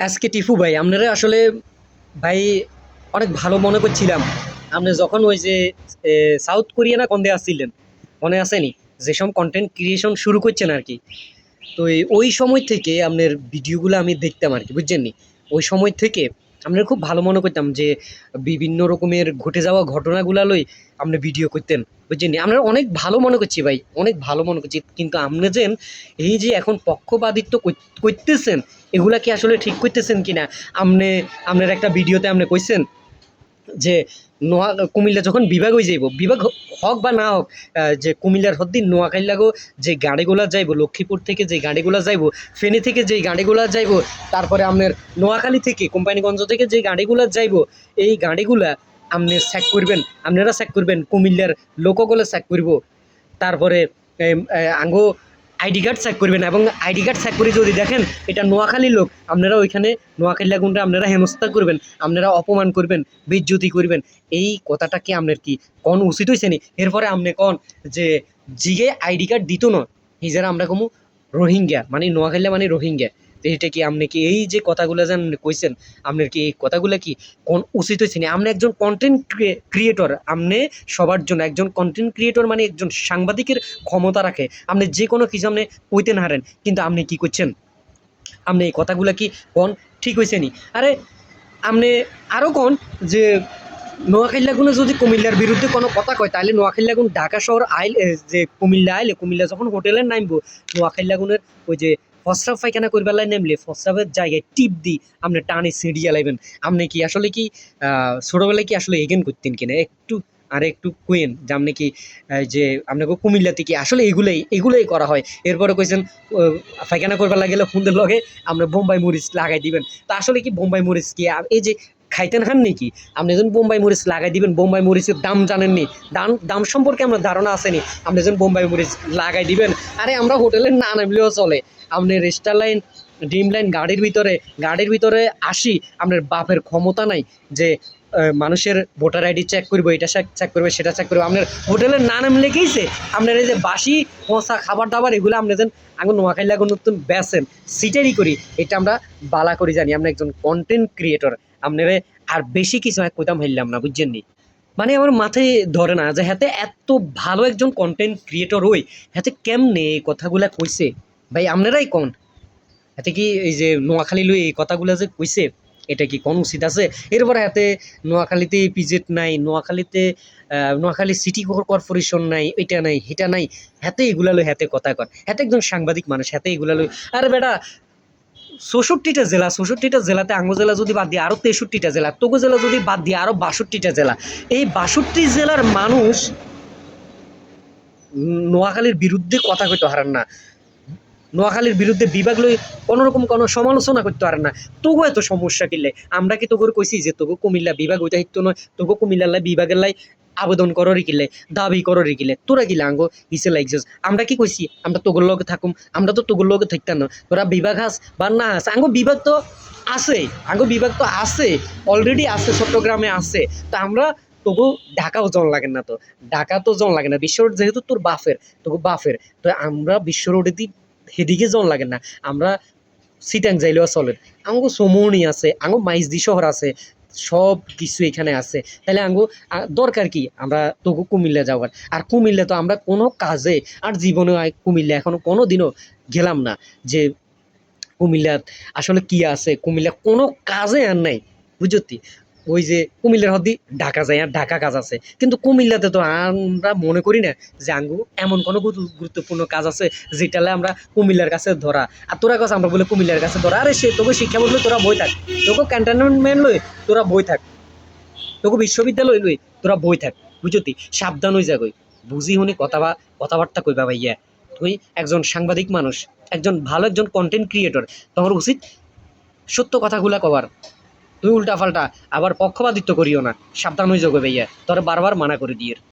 আজকে টিফু ভাই, আপনারা আসলে ভাই অনেক ভালো মনে করছিলাম। আপনি যখন ওই যে সাউথ কোরিয়া না কন্দে আসছিলেন, মনে আসেনি যেসব কন্টেন্ট ক্রিয়েশন শুরু করছেন আর কি। তো ওই সময় থেকে আপনার ভিডিওগুলো আমি দেখতাম আর কি, বুঝছেন নি? ওই সময় থেকে আপনার খুব ভালো মনে করতাম যে বিভিন্ন রকমের ঘটে যাওয়া ঘটনাগুলা লই আপনি ভিডিও করতেন, বুঝছেন? নি আপনার অনেক ভালো মনে করছি ভাই, অনেক ভালো মনে করছি। কিন্তু আপনি যেন এই যে এখন পক্ষপাতিত্ব করতেছেন, এগুলা কি আসলে ঠিক করতেছেন কিনা? আপনি আপনার একটা ভিডিওতে আপনি কইছেন যে নোয়া, কুমিল্লা যখন বিভাগ হয়ে যাইব, বিভাগ হোক বা না হোক যে কুমিল্লার হদ্দিন নোয়াখালী লাগো যে গাড়িগুলা যাইব, লক্ষ্মীপুর থেকে যে গাড়িগুলা যাইব, ফেনী থেকে যে গাড়িগুলা যাইব, তারপরে আপনার নোয়াখালী থেকে, কোম্পানিগঞ্জ থেকে যে গাড়িগুলা যাইব, এই গাড়িগুলা আপনি চেক করবেন, আপনারা চেক করবেন, কুমিল্লার লোকগুলো চেক করব। তারপরে আঙ্গো আইডি কার্ড চেক করবেন এবং আইডি কার্ড চেক করে যদি দেখেন এটা নোয়াখালী লোক, আপনারা ওইখানে নোয়াখালী লাগুনটা আপনারা হেনস্থা করবেন, আপনারা অপমান করবেন বিজ্যুতি করবেন। এই কথাটা কি আপনার কি কন উচিত হয়েছে নি? এরপরে আপনি কন যে জিগে আইডি কার্ড দিত না হিজারা আমরা কমু রোহিঙ্গা মানে নোয়াখালী মানে রোহিঙ্গা। এটা কি আপনি কি এই যে কথাগুলো যে আপনি কইছেন, আপনার কি এই কথাগুলো কি কোন উচিত হয়েছে আপনি একজন কন্টেন্ট ক্রিয়েটর আপনি সবার জন্য একজন কন্টেন্ট ক্রিয়েটর মানে একজন সাংবাদিকের ক্ষমতা রাখে। আপনি যে কোনো কিছু আপনি কইতে না হারেন, কিন্তু আপনি কি করছেন আপনি এই কথাগুলো কি কোন ঠিক হয়েছে নি? আরে, আপনি আরও কোন যে নোয়াখাইলাগুনে যদি কুমিল্লার বিরুদ্ধে কোনো কথা কয় তাহলে নোয়াখাইলাগুন ঢাকা শহর আইল যে কুমিল্লা আইলে, কুমিল্লা যখন হোটেলে নামবো নোয়াখাইলাগুনের ওই যে ফসরাফ পায়খানা করবার লাই নামলে ফসরাফের জায়গায় টিপ দি আপনি টানে সিঁড়িয়া লাইবেন আপনি কি আসলে কি ছোটবেলায় কি আসলে এগেন করতেন কিনা? একটু, আর একটু কুয়েন যে আপনি কি যে আপনাকে কুমিল্লাতে কি আসলে এগুলোই এগুলোই করা হয়। এরপরে কয়েছেন পায়খানা করবার লাগলে ফোনদের লগে আমরা বোম্বাই মরিচ লাগাই দিবেন। তা আসলে কি বোম্বাই মরিচ কি এই যে খাইতেন হান নাকি? আপনি যখন বোম্বাই মরিচ লাগাই দিবেন, বোম্বাই মরিচের দাম জানেননি। দাম দাম সম্পর্কে আমরা ধারণা আসেনি। আপনি যখন বোম্বাই মরিচ লাগাই দিবেন, আরে আমরা হোটেলে না নামলেও চলে। আপনি রেস্টার লাইন, ড্রিম লাইন গাড়ির ভিতরে গাড়ির ভিতরে আসি, আপনার বাপের ক্ষমতা নাই যে মানুষের ভোটার আইডি চেক করব, এটা চেক করবে, সেটা চেক করব। আপনার হোটেলের না নাম লেগেইছে আপনার এই যে বাসি, পচা খাবার দাবার এগুলো আপনি যেন আগুন নোয়াখাইলে আগুন নতুন বেসেন সিটারি করি। এটা আমরা বালা করি জানি। আমরা একজন কন্টেন্ট ক্রিয়েটর আপনারে আর বেশি কিছু এক কইতাম হাইলাম না, বুঝছেন নি? মানে আমার মাথায় ধরে না যে হাতে এত ভালো একজন কন্টেন্ট ক্রিয়েটর হই হাতে কেমনে এই কথাগুলা কইছে? ভাই আপনারাই কন? হাতে কি এই যে নোয়াখালী লই এই কথাগুলা যে কইছে, এটা কি কোন উচিত আছে? এরপরে হাতে নোয়াখালীতে পিজেট নাই, নোয়াখালীতে নোয়াখালী সিটি কর্পোরেশন নাই, এটা নাই হেটা নাই, হাতে এগুলা লই হাতে কথা কর হাতে একজন সাংবাদিক মানুষ, হাতে এগুলা লই আরে বেটা চৌষট্টিটা জেলা চৌষট্টিটা জেলাতে আঙ্গু জেলা যদি বাদ দিয়ে আরও তেষট্টিটা জেলা, তোগো জেলা যদি বাদ দিয়ে আরও বাষট্টিটা জেলা, এই বাষট্টি জেলার মানুষ নোয়াখালীর বিরুদ্ধে কথা কইতে হারান না। নোয়াখালীর বিরুদ্ধে বিভাগ লই কোনো রকম কোনো সমালোচনা করতে পারেন না। তবু এত সমস্যা কিনলে? আমরা কি তোকে কইছি যে তোকে কুমিল্লা বিভাগ ওইটা হিত নয় তোকে কুমিল্লার লাই বিভাগের লাই আবেদন করো রিকিলে দাবি করো রিকিলে তোরা গিলা আঙ্গো হিসে লাগছিস। আমরা কি কইছি? আমরা তোগুর লগে থাকুম, আমরা তো তোগুর লগে থাকতাম না। তোরা বিভাগ হাস বা না হাস, আঙ্গো বিভাগ তো আছে, আঙ্গো বিভাগ তো আছে অলরেডি আছে, চট্টগ্রামে আছে। তো আমরা তবু ঢাকাও জন লাগে না তো। ঢাকা তো জন লাগে না বিশ্ব রোড যেহেতু তোর বাফের তবু বাফের। তো আমরা বিশ্ব রোডে দি সেদিকে জন লাগে না। আমরা সিটাং যাইলেও চলে। আঙ্গো সমনি আছে, আঙ্গো মাইজদি শহর আছে। সব কিছু এখানে আছে। তাহলে আঙ্গু দরকার কি? আমরা তো কুমিল্লা যাওয়ার। আর কুমিল্লা তো আমরা কোনো কাজে আর জীবনে কুমিল্লা এখনও কোনো দিনও গেলাম না যে কুমিল্লার আসলে কি আছে, কুমিল্লা কোনো কাজে আর নাই। বুঝতি? ওই যে কুমিল্লার হদ্দি, ঢাকা যায় আর ঢাকা কাজ আছে। কিন্তু কুমিল্লাতে তো আমরা মনে করি না যে আঙ্গু, এমন কোনো গুরু- গুরুত্বপূর্ণ কাজ আছে যেটালে আমরা কুমিল্লার কাছে ধরা। আর তোরা কাছে আমরা বলে কুমিল্লার কাছে ধরা। আরে সে, তোকে শিক্ষা বললে তোরা বই থাক। তোকে ক্যান্টনমেন্ট লই তোরা বই থাক। তোকে বিশ্ববিদ্যালয় লই তোরা বই থাক। বুঝতি সাবধান হয়ে যাগই বুঝি শুনি কথা বা, কথাবার্তা কইবা ভাইয়া। তুই একজন সাংবাদিক মানুষ, একজন ভালো একজন কন্টেন্ট ক্রিয়েটর তোমার উচিত সত্য কথাগুলা কবার তুই উল্টা পাল্টা আবার পক্ষপাতিত্ব করিও না। সাবধান হয়ে যাবে ভাইয়া, তোর বারবার মানা করে দিয়ে